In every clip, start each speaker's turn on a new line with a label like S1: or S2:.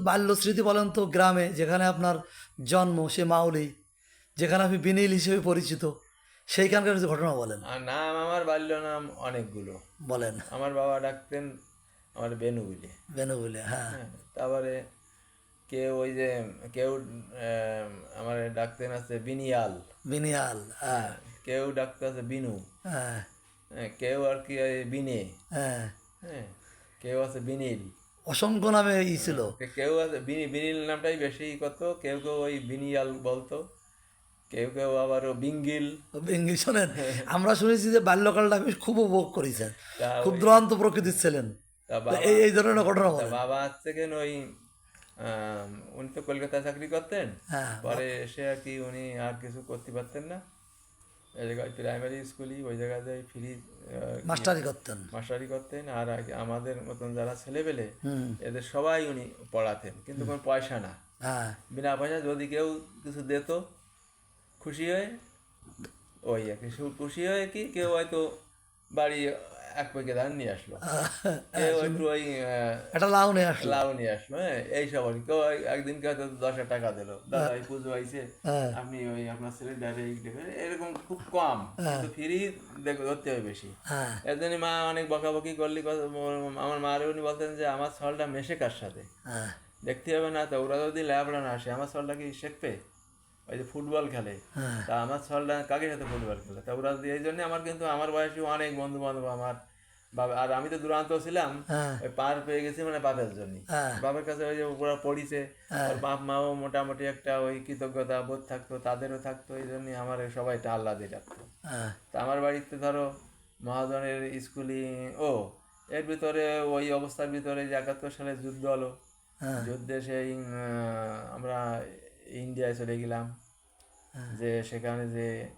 S1: বাল্য স্মৃতি বলেন তো গ্রামে যেখানে আপনার জন্ম সে মাউলি যেখানে আপনি বিনীল হিসেবে পরিচিত সেইখানকার কিছু ঘটনা বলেন।
S2: আর নাম আমার বাল্য নাম অনেকগুলো।
S1: বলেন।
S2: আমার বাবা ডাকতেন আমার বেনু বলে।
S1: বেনু বলে হ্যাঁ।
S2: হ্যাঁ, তারপরে কেউ ওই যে কেউ আমার ডাকতেন আছে বিনিয়াল।
S1: বিনিয়াল হ্যাঁ।
S2: কেউ ডাকতে আছে বিনু।
S1: হ্যাঁ।
S2: হ্যাঁ, কেউ আর কি বিনে।
S1: হ্যাঁ।
S2: হ্যাঁ কেউ আছে বিনীল।
S1: অসংখ্য নামে ই ছিল।
S2: কেউ আছে বিনি বিনীল নামটাই বেশি কত কেউ কেউ ওই বিনিয়াল বলতো কেউ কেউ আবার বিঙ্গিল।
S1: বেঙ্গি শোনেন আমরা শুনেছি যে বাল্যকালটা আপনি খুব উপভোগ করেছেন খুব দুরান্ত প্রকৃতির ছিলেন। এই এই ধরনের ঘটনা
S2: বাবা হচ্ছে কেন ওই উনি তো কলকাতায় চাকরি করতেন
S1: হ্যাঁ
S2: পরে এসে আর কি উনি আর কিছু করতে পারতেন না। এই জায়গায় প্রাইমারি স্কুলই ওই জায়গায় ফ্রি
S1: মাস্টারি করতেন।
S2: মাস্টারি করতেন। আর আমাদের মতন যারা ছেলেপেলে
S1: হুম।
S2: এদের সবাই উনি পড়াতেন কিন্তু কোনো পয়সা না।
S1: হ্যাঁ।
S2: বিনা পয়সা যদি কেউ কিছু দিত খুশি হয়ে ওই আর কি খুশি হয়ে কি কেউ হয়তো বাড়ি এক প্যাকেট ধান নিয়ে আসলো। একটু ওই
S1: একটা লাউ নিয়ে আসলো।
S2: লাউ নিয়ে আসলো হ্যাঁ এই সব আর। কেউ একদিন হয়তো দশ হাজার টাকা দিলো। দাদা এই পুজো আইছে
S1: হ্যাঁ।
S2: আপনি ওই আপনার ছেলে দেবেন এরকম খুব কম কিন্তু ফ্রি দেখো ধরতে হবে বেশি।
S1: হ্যাঁ।
S2: এর জন্য মা অনেক বকাবকি করলি আমার মারে উনি বলতেন যে আমার ছলটা মেশে কার সাথে?
S1: হ্যাঁ।
S2: দেখতে হবে না তো ওরা যদি ল্যাবড়া না আসে আমার ছলটা কি শিখবে? ওই যে ফুটবল খেলে।
S1: হ্যাঁ।
S2: তা আমার ছলটা কাকে সাথে ফুটবল খেলে? তা ওরা এই জন্য আমার কিন্তু আমার বয়সী অনেক বন্ধু বান্ধব আমার বাবা আর আমি তো দুরান্ত ছিলাম।
S1: হ্যাঁ।
S2: ওই পার পেয়ে গেছি মানে বাপের জন্য।
S1: হ্যাঁ।
S2: বাবার কাছে ওই যে ওরা পড়িছে। বাপ মাও মোটামুটি একটা ওই কৃতজ্ঞতা বোধ থাকতো তাদেরও থাকতো এই জন্য আমার সবাই একটা আল্লাহ ডাকতো
S1: হ্যাঁ।
S2: তা আমার বাড়িতে ধরো মহাজনের স্কুলিং ও এর ভিতরে ওই অবস্থার ভিতরে যে একাত্তর সালে যুদ্ধ হলো। যুদ্ধে সেই আমরা ইন্ডিয়ায় চলে গেলাম। যে সেখানে যে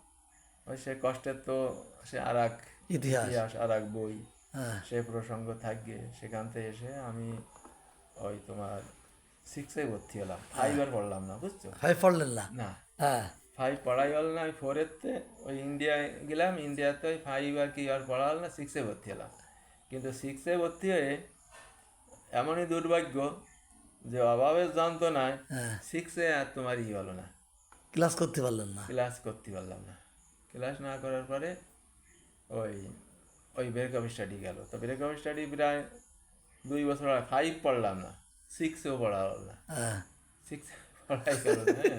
S2: ওই সে কষ্টের তো সে আর এক
S1: ইতিহাস।
S2: আর এক বই।
S1: হ্যাঁ।
S2: সে প্রসঙ্গ থাকবে সেখান থেকে এসে আমি ওই তোমার সিক্সে ভর্তি হলাম। ফাইভ আর পড়লাম না বুঝছ?
S1: ফাইভ পড়লেন না?
S2: না।
S1: হ্যাঁ।
S2: ফাইভ পড়াই হল না আমি ফোরেতে ওই ইন্ডিয়ায় গেলাম। ইন্ডিয়াতে ওই ফাইভ আর কি আর পড়া হল না সিক্সে ভর্তি হলাম। কিন্তু সিক্সে ভর্তি হয়ে এমনই দুর্ভাগ্য যে অভাবের যন্ত্রণায়
S1: হ্যাঁ।
S2: সিক্সে আর তোমার ই হলো না।
S1: ক্লাস করতে পারলাম না।
S2: ক্লাস করতে পারলাম না। ক্লাস না করার পরে ওই ওই ব্রেক অফ স্টাডি গেল। তো ব্রেক অফ স্টাডি প্রায় দুই বছর ফাইভ পড়লাম না। সিক্সেও পড়া হলো না।
S1: হ্যাঁ।
S2: সিক্স পড়াই গেল হ্যাঁ।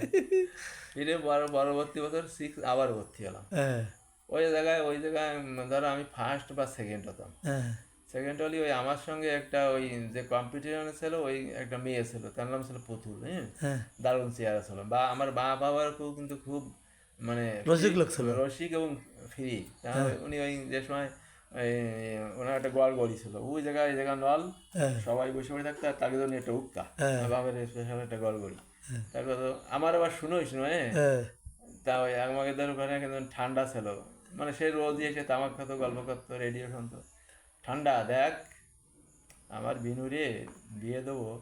S2: ফিরে পরবর্তী বছর সিক্স আবার ভর্তি হলাম।
S1: হ্যাঁ।
S2: ওই জায়গায় ওই জায়গায় ধরো আমি ফার্স্ট বা সেকেন্ড হতাম।
S1: হ্যাঁ।
S2: সেকেন্ড হলি ওই আমার সঙ্গে একটা ওই যে কম্পিটিশনে ছিল ওই একটা মেয়ে ছিল তার নাম ছিল পুতুল হ্যাঁ?
S1: হ্যাঁ।
S2: দারুণ চেয়ারা ছিল। বা আমার মা বাবার খুব কিন্তু খুব মানে
S1: রসিক লোক ছিল।
S2: রসিক এবং ফ্রি। উনি ওই যে সময় ওনার একটা গোয়াল গড়ি ছিল। ওই জায়গায় এই জায়গা নল
S1: হ্যাঁ।
S2: সবাই বসে বসে থাকতো আর তাকে জন্য একটা
S1: হ্যাঁ।
S2: বাবার স্পেশাল একটা গোয়াল গড়ি তারপর তো আমার আবার শুনো শুনো হ্যাঁ?
S1: হ্যাঁ।
S2: তা ওই আমাকে ধর ওখানে কিন্তু ঠান্ডা ছিল। মানে সে রোজ এসে তামাক খাতো গল্প করতো রেডিও শুনতো। ঠান্ডা দেখ। আমার বিনুরে বিয়ে দেবো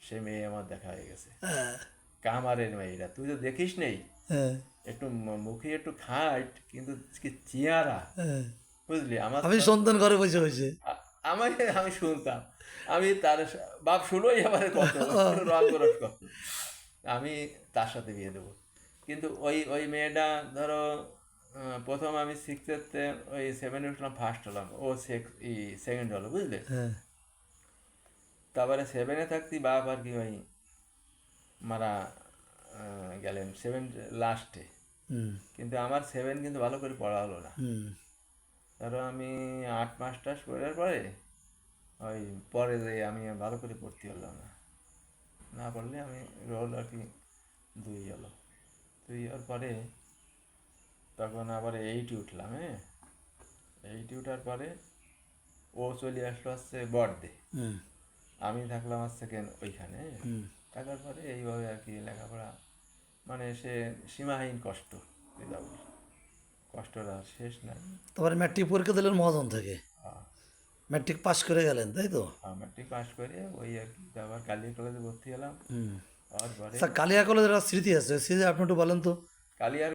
S2: সে মেয়ে আমার দেখা হয়ে গেছে।
S1: হ্যাঁ।
S2: কামারের মেয়েরা তুই তো দেখিস নেই।
S1: হ্যাঁ।
S2: একটু মুখে একটু খাট কিন্তু চেয়ারা
S1: হ্যাঁ।
S2: বুঝলি? আমার
S1: আমি সন্তান ঘরে বসে বসে।
S2: আ- আমার আমি শুনতাম। আমি তার বাপ শুনোই আমার কত রং রস আমি তার সাথে বিয়ে দেবো। কিন্তু ওই ওই মেয়েটা ধরো প্রথম আমি সিক্সেতে ওই সেভেনে উঠলাম ফার্স্ট হলাম। ও ই সেকেন্ড হলো বুঝলে?
S1: হ্যাঁ।
S2: তারপরে সেভেনে থাকতি বাপ আর কি ওই মারা গেলেন। সেভেন লাস্টে কিন্তু আমার সেভেন কিন্তু ভালো করে পড়া হলো না।
S1: হুম।
S2: ধরো আমি আট মাস টাস করার পরে ওই পরে যে আমি ভালো করে পড়তে পারলাম না। না পড়লে আমি রোল আর কি দুই হলো। দুই হওয়ার পরে তখন আবার এইটি উঠলাম হ্যাঁ? এইটি উঠার পরে ও চলে আসলো হচ্ছে বর্দে আমি থাকলাম আর কেন ওইখানে? থাকার পরে এইভাবে আর কি লেখাপড়া মানে সে সীমাহীন কষ্ট। কষ্টটা আর শেষ নাই।
S1: তারপরে ম্যাট্রিক পরীক্ষা দিলেন মহাজন থেকে? ম্যাট্রিক পাস করে গেলেন তাই তো?
S2: মেট্রিক পাস করে ওই আর কি আবার কালিয়া কলেজে ভর্তি হলাম। তারপরে
S1: কালিয়া কলেজের স্মৃতি আছে। স্মৃতি আপনি একটু বলেন তো।
S2: কালিয়ার